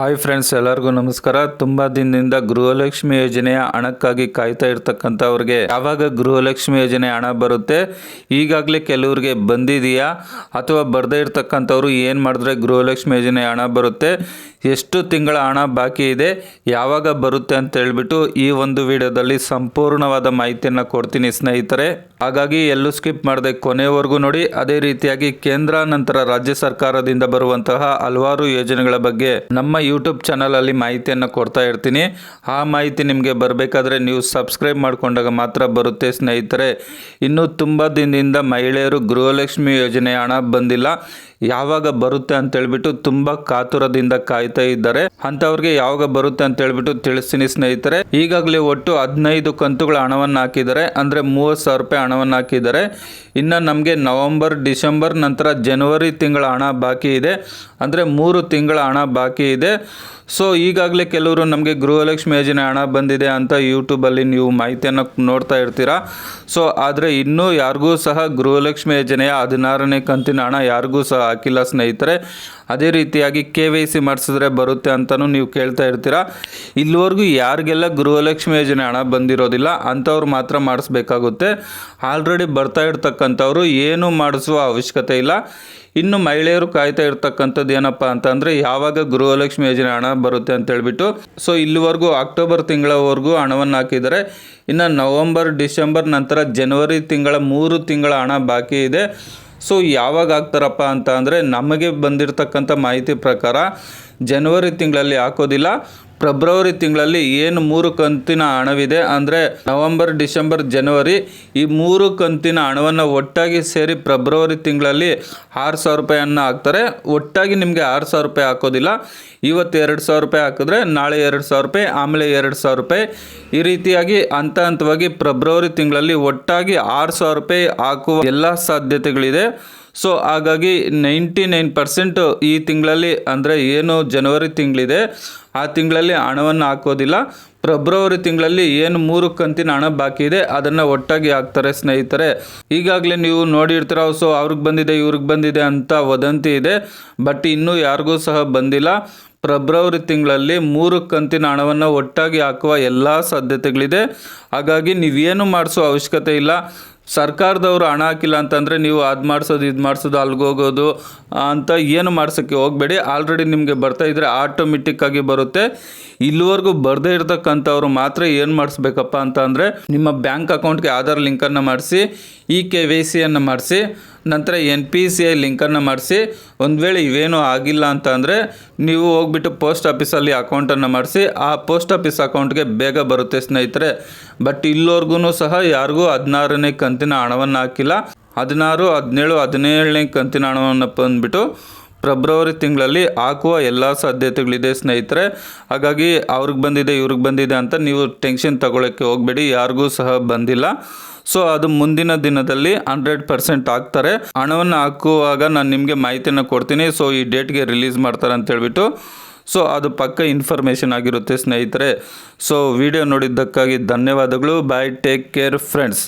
Hi friends ಎಲ್ಲರಿಗೂ ನಮಸ್ಕಾರ. ತುಂಬ ದಿನದಿಂದ ಗೃಹಲಕ್ಷ್ಮಿ ಯೋಜನೆಯ ಹಣಕ್ಕಾಗಿ ಕಾಯ್ತಾ ಇರ್ತಕ್ಕಂಥವ್ರಿಗೆ ಯಾವಾಗ ಗೃಹಲಕ್ಷ್ಮಿ ಯೋಜನೆ ಹಣ ಬರುತ್ತೆ, ಈಗಾಗಲೇ ಕೆಲವ್ರಿಗೆ ಬಂದಿದೆಯಾ, ಅಥವಾ ಬರದೇ ಇರ್ತಕ್ಕಂಥವ್ರು ಏನು ಮಾಡಿದ್ರೆ ಗೃಹಲಕ್ಷ್ಮಿ ಯೋಜನೆ ಹಣ ಬರುತ್ತೆ, ಎಷ್ಟು ತಿಂಗಳ ಹಣ ಬಾಕಿ ಇದೆ, ಯಾವಾಗ ಬರುತ್ತೆ ಅಂತ ಹೇಳ್ಬಿಟ್ಟು ಈ ಒಂದು ವಿಡಿಯೋದಲ್ಲಿ ಸಂಪೂರ್ಣವಾದ ಮಾಹಿತಿಯನ್ನು ಕೊಡ್ತೀನಿ ಸ್ನೇಹಿತರೆ. ಹಾಗಾಗಿ ಎಲ್ಲೂ ಸ್ಕಿಪ್ ಮಾಡದೆ ಕೊನೆವರೆಗೂ ನೋಡಿ, ಅದೇ ರೀತಿಯಾಗಿ ಕೇಂದ್ರ ನಂತರ ರಾಜ್ಯ ಸರ್ಕಾರದಿಂದ ಬರುವಂತಹ ಹಲವಾರು ಯೋಜನೆಗಳ ಬಗ್ಗೆ ನಮ್ಮ ಯೂಟ್ಯೂಬ್ ಚಾನಲಲ್ಲಿ ಮಾಹಿತಿಯನ್ನು ಕೊಡ್ತಾ ಇರ್ತೀನಿ. ಆ ಮಾಹಿತಿ ನಿಮಗೆ ಬರಬೇಕಾದ್ರೆ ನೀವು ಸಬ್ಸ್ಕ್ರೈಬ್ ಮಾಡಿಕೊಂಡಾಗ ಮಾತ್ರ ಬರುತ್ತೆ ಸ್ನೇಹಿತರೆ. ಇನ್ನೂ ತುಂಬ ದಿನದಿಂದ ಮಹಿಳೆಯರು ಗೃಹಲಕ್ಷ್ಮಿ ಯೋಜನೆ ಹಣ ಬಂದಿಲ್ಲ. ಯಾವಾಗ ಬರುತ್ತೆ ಅಂತ ಹೇಳ್ಬಿಟ್ಟು ತುಂಬಾ ಕಾತುರದಿಂದ ಕಾಯ್ತಾ ಇದ್ದಾರೆ. ಅಂತವ್ರಿಗೆ ಯಾವಾಗ ಬರುತ್ತೆ ಅಂತ ಹೇಳ್ಬಿಟ್ಟು ತಿಳಿಸ್ತೀನಿ ಸ್ನೇಹಿತರೆ. ಈಗಾಗಲೇ ಒಟ್ಟು ಹದಿನೈದು ಕಂತುಗಳ ಹಣವನ್ನು ಹಾಕಿದ್ದಾರೆ. ಅಂದರೆ ಮೂವತ್ತು ಸಾವಿರ ರೂಪಾಯಿ ಹಣವನ್ನು ಹಾಕಿದ್ದಾರೆ. ಇನ್ನು ನಮಗೆ ನವೆಂಬರ್, ಡಿಸೆಂಬರ್ ನಂತರ ಜನವರಿ ತಿಂಗಳ ಹಣ ಬಾಕಿ ಇದೆ. ಅಂದರೆ ಮೂರು ತಿಂಗಳ ಹಣ ಬಾಕಿ ಇದೆ. ಸೊ ಈಗಾಗಲೇ ಕೆಲವರು ನಮಗೆ ಗೃಹಲಕ್ಷ್ಮಿ ಯೋಜನೆ ಹಣ ಬಂದಿದೆ ಅಂತ ಯೂಟ್ಯೂಬಲ್ಲಿ ನೀವು ಮಾಹಿತಿಯನ್ನು ನೋಡ್ತಾ ಇರ್ತೀರಾ. ಸೊ ಆದರೆ ಇನ್ನೂ ಯಾರಿಗೂ ಸಹ ಗೃಹಲಕ್ಷ್ಮಿ ಯೋಜನೆಯ ಹದಿನಾರನೇ ಕಂತಿನ ಹಣ ಯಾರಿಗೂ ಸಹ ಹಾಕಿಲ್ಲ ಸ್ನೇಹಿತರೆ, ಅದೇ ರೀತಿಯಾಗಿ ಕೆ ವೈ ಸಿ ಮಾಡಿಸಿದ್ರೆ ಬರುತ್ತೆ ಅಂತಲೂ ನೀವು ಕೇಳ್ತಾ ಇರ್ತೀರಾ. ಇಲ್ಲಿವರೆಗೂ ಯಾರಿಗೆಲ್ಲ ಗೃಹಲಕ್ಷ್ಮಿ ಯೋಜನೆ ಹಣ ಬಂದಿರೋದಿಲ್ಲ, ಅಂಥವ್ರು ಮಾತ್ರ ಮಾಡಿಸ್ಬೇಕಾಗುತ್ತೆ. ಆಲ್ರೆಡಿ ಬರ್ತಾ ಇರ್ತಕ್ಕಂಥವ್ರು ಏನು ಮಾಡಿಸುವ ಅವಶ್ಯಕತೆ ಇಲ್ಲ. ಇನ್ನು ಮಹಿಳೆಯರು ಕಾಯ್ತಾ ಇರ್ತಕ್ಕಂಥದ್ದು ಏನಪ್ಪ ಅಂತಂದರೆ, ಯಾವಾಗ ಗೃಹಲಕ್ಷ್ಮಿ ಯೋಜನೆ ಹಣ ಬರುತ್ತೆ ಅಂತ ಹೇಳ್ಬಿಟ್ಟು, ಸೊ ಇಲ್ಲಿವರೆಗೂ ಅಕ್ಟೋಬರ್ ತಿಂಗಳವರೆಗೂ ಹಣವನ್ನು ಹಾಕಿದ್ದಾರೆ. ಇನ್ನು ನವಂಬರ್, ಡಿಸೆಂಬರ್ ನಂತರ ಜನವರಿ ತಿಂಗಳ ಮೂರು ತಿಂಗಳ ಹಣ ಬಾಕಿ ಇದೆ. ಸೊ ಯಾವಾಗ ಹಾಕ್ತಾರಪ್ಪ ಅಂತ ಅಂದರೆ ನಮಗೆ ಬಂದಿರತಕ್ಕಂಥ ಮಾಹಿತಿ ಪ್ರಕಾರ ಜನವರಿ ತಿಂಗಳಲ್ಲಿ ಹಾಕೋದಿಲ್ಲ. ಫೆಬ್ರವರಿ ತಿಂಗಳಲ್ಲಿ ಏನು ಮೂರು ಕಂತಿನ ಹಣವಿದೆ ಅಂದರೆ ನವಂಬರ್, ಡಿಸೆಂಬರ್, ಜನವರಿ ಈ ಮೂರು ಕಂತಿನ ಹಣವನ್ನು ಒಟ್ಟಾಗಿ ಸೇರಿ ಫೆಬ್ರವರಿ ತಿಂಗಳಲ್ಲಿ ಆರು ಸಾವಿರ ರೂಪಾಯಿಯನ್ನು ಹಾಕ್ತಾರೆ. ಒಟ್ಟಾಗಿ ನಿಮಗೆ ಆರು ಸಾವಿರ ರೂಪಾಯಿ ಹಾಕೋದಿಲ್ಲ. ಇವತ್ತು ಎರಡು ಸಾವಿರ ರೂಪಾಯಿ ಹಾಕಿದ್ರೆ ನಾಳೆ ಎರಡು ಸಾವಿರ ರೂಪಾಯಿ, ಆಮೇಲೆ ಎರಡು ಸಾವಿರ ರೂಪಾಯಿ. ಈ ರೀತಿಯಾಗಿ ಹಂತ ಹಂತವಾಗಿ ಫೆಬ್ರವರಿ ತಿಂಗಳಲ್ಲಿ ಒಟ್ಟಾಗಿ ಆರು ಸಾವಿರ ರೂಪಾಯಿ ಹಾಕುವ ಎಲ್ಲ ಸಾಧ್ಯತೆಗಳಿದೆ. ಸೊ ಹಾಗಾಗಿ ನೈಂಟಿ ನೈನ್ ಪರ್ಸೆಂಟು ಈ ತಿಂಗಳಲ್ಲಿ ಅಂದರೆ ಏನು ಜನವರಿ ತಿಂಗಳಿದೆ, ಆ ತಿಂಗಳಲ್ಲಿ ಹಣವನ್ನು ಹಾಕೋದಿಲ್ಲ. ಫೆಬ್ರವರಿ ತಿಂಗಳಲ್ಲಿ ಏನು ಮೂರು ಕಂತಿನ ಹಣ ಬಾಕಿ ಇದೆ, ಅದನ್ನು ಒಟ್ಟಾಗಿ ಹಾಕ್ತಾರೆ ಸ್ನೇಹಿತರೆ. ಈಗಾಗಲೇ ನೀವು ನೋಡಿರ್ತೀರ ಸೊ ಅವ್ರಿಗೆ ಬಂದಿದೆ, ಇವ್ರಿಗೆ ಬಂದಿದೆ ಅಂತ ವದಂತಿ ಇದೆ. ಬಟ್ ಇನ್ನೂ ಯಾರಿಗೂ ಸಹ ಬಂದಿಲ್ಲ. ಫೆಬ್ರವರಿ ತಿಂಗಳಲ್ಲಿ ಮೂರು ಕಂತಿನ ಹಣವನ್ನು ಒಟ್ಟಾಗಿ ಹಾಕುವ ಎಲ್ಲ ಸಾಧ್ಯತೆಗಳಿದೆ. ಹಾಗಾಗಿ ನೀವೇನು ಮಾಡಿಸೋ ಅವಶ್ಯಕತೆ ಇಲ್ಲ. ಸರ್ಕಾರದವರು ಹಣ ಹಾಕಿಲ್ಲ ಅಂತಂದರೆ ನೀವು ಅದು ಮಾಡಿಸೋದು, ಇದು ಮಾಡಿಸೋದು ಅಲ್ಗೋಗೋದು ಅಂತ ಏನು ಮಾಡ್ಸೋಕ್ಕೆ ಹೋಗಬೇಡಿ. ಆಲ್ರೆಡಿ ನಿಮಗೆ ಬರ್ತಾ ಇದ್ದರೆ ಆಟೋಮೆಟಿಕ್ಕಾಗಿ ಬರುತ್ತೆ. ಇಲ್ಲಿವರೆಗೂ ಬರದೇ ಇರತಕ್ಕಂಥವ್ರು ಮಾತ್ರ ಏನು ಮಾಡಿಸ್ಬೇಕಪ್ಪ ಅಂತ ನಿಮ್ಮ ಬ್ಯಾಂಕ್ ಅಕೌಂಟ್ಗೆ ಆಧಾರ್ ಲಿಂಕನ್ನು ಮಾಡಿಸಿ ಇ ಕೆ ವೈ ಸಿಯನ್ನು ಮಾಡಿಸಿ ನಂತರ ಎನ್ ಪಿ ಸಿ ಐ ಲಿಂಕನ್ನು ಮಾಡಿಸಿ, ಒಂದು ವೇಳೆ ಇವೇನೂ ಆಗಿಲ್ಲ ಅಂತ ಅಂದರೆ ನೀವು ಹೋಗ್ಬಿಟ್ಟು ಪೋಸ್ಟ್ ಆಫೀಸಲ್ಲಿ ಅಕೌಂಟನ್ನು ಮಾಡಿಸಿ, ಆ ಪೋಸ್ಟ್ ಆಫೀಸ್ ಅಕೌಂಟ್ಗೆ ಬೇಗ ಬರುತ್ತೆ ಸ್ನೇಹಿತರೆ. ಬಟ್ ಇಲ್ಲೋರ್ಗು ಸಹ ಯಾರಿಗೂ ಹದಿನಾರನೇ ಕಂತಿನ ಹಣವನ್ನು ಹಾಕಿಲ್ಲ ಹದಿನಾರು, ಹದಿನೇಳು, ಹದಿನೇಳನೇ ಕಂತಿನ ಹಣವನ್ನು ಬಂದುಬಿಟ್ಟು ಫೆಬ್ರವರಿ ತಿಂಗಳಲ್ಲಿ ಹಾಕುವ ಎಲ್ಲ ಸಾಧ್ಯತೆಗಳಿದೆ, ಸ್ನೇಹಿತರೆ. ಹಾಗಾಗಿ ಅವ್ರಿಗೆ ಬಂದಿದೆ, ಇವ್ರಿಗೆ ಬಂದಿದೆ ಅಂತ ನೀವು ಟೆನ್ಷನ್ ತಗೊಳ್ಳೋಕ್ಕೆ ಹೋಗಬೇಡಿ, ಯಾರಿಗೂ ಸಹ ಬಂದಿಲ್ಲ. ಸೊ ಅದು ಮುಂದಿನ ದಿನದಲ್ಲಿ ಹಂಡ್ರೆಡ್ ಪರ್ಸೆಂಟ್ ಹಾಕ್ತಾರೆ ಹಣವನ್ನು ಹಾಕುವಾಗ ನಾನು ನಿಮಗೆ ಮಾಹಿತಿಯನ್ನು ಕೊಡ್ತೀನಿ. ಸೊ ಈ ಡೇಟ್ಗೆ ರಿಲೀಸ್ ಮಾಡ್ತಾರೆ ಅಂತ ಹೇಳ್ಬಿಟ್ಟು. ಸೊ ಅದು ಪಕ್ಕ ಇನ್ಫಾರ್ಮೇಷನ್ ಆಗಿರುತ್ತೆ, ಸ್ನೇಹಿತರೆ. ಸೊ ವಿಡಿಯೋ ನೋಡಿದ್ದಕ್ಕಾಗಿ ಧನ್ಯವಾದಗಳು. Bye take care friends